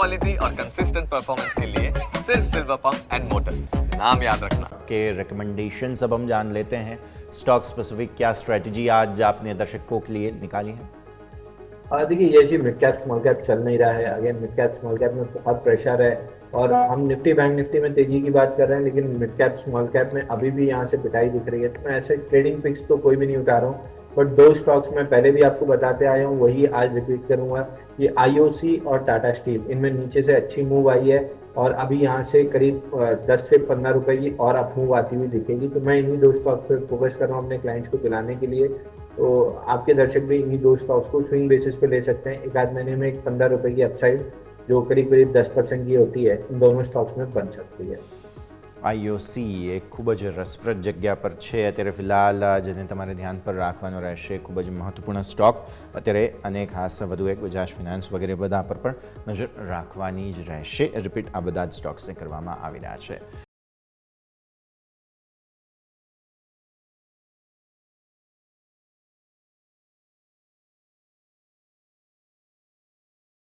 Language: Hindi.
क्वालिटी और कंसिस्टेंट परफॉर्मेंस के लिए सिर्फ़ सिल्वर पंप्स एंड मोटर्स नाम याद रखना। के रिकमेंडेशंस अब हम जान लेते हैं। स्टॉक स्पेसिफिक क्या स्ट्रेटजी आज आपने दर्शकों के लिए निकाली है? हाँ देखिए ये जी मिड कैप स्मॉल कैप चल नहीं रहा है। Again mid cap small cap में बहुत प्रेशर है। और हम निफ्टी बैंक निफ्टी में तेज़ी की बात कर रहे हैं लेकिन मिड कैप स्मॉल कैप में अभी भी यहाँ से पिटाई दिख रही है। तो मैं ऐसे ट्रेडिंग पिक्स तो कोई भी नहीं उठा रहा हूँ। बट दो स्टॉक्स मैं पहले भी आपको बताते आया हूँ, वही आज रिपीट करूँगा ये आईओसी और टाटा स्टील इनमें नीचे से अच्छी मूव आई है और अभी यहाँ से करीब दस से पंद्रह रुपए की और अप मूव आती हुई दिखेगी। तो मैं इन्हीं दो स्टॉक्स पर फोकस कर रहा हूँ अपने क्लाइंट्स को दिलाने के लिए। तो आपके दर्शक भी इन्हीं दो स्टॉक्स को स्विंग बेसिस पे ले सकते हैं। एक आध महीने में एक पंद्रह रुपए की अपसाइड जो करीब करीब दस परसेंट की होती है, इन दोनों स्टॉक्स में बन सकती है। આઈઓસી એ ખૂબ જ રસપ્રદ જગ્યા પર છે. અત્યારે ફિલહાલ જેને તમારે ધ્યાન પર રાખવાનો રહેશે. ખૂબ જ મહત્વપૂર્ણ સ્ટોક. અત્યારે અને ખાસ વધુ એક બજાજ ફિનાન્સ વગેરે બધા પર પણ નજર રાખવાની જ રહેશે. રિપીટ આ બધા જ સ્ટોક્સને કરવામાં આવી રહ્યા છે.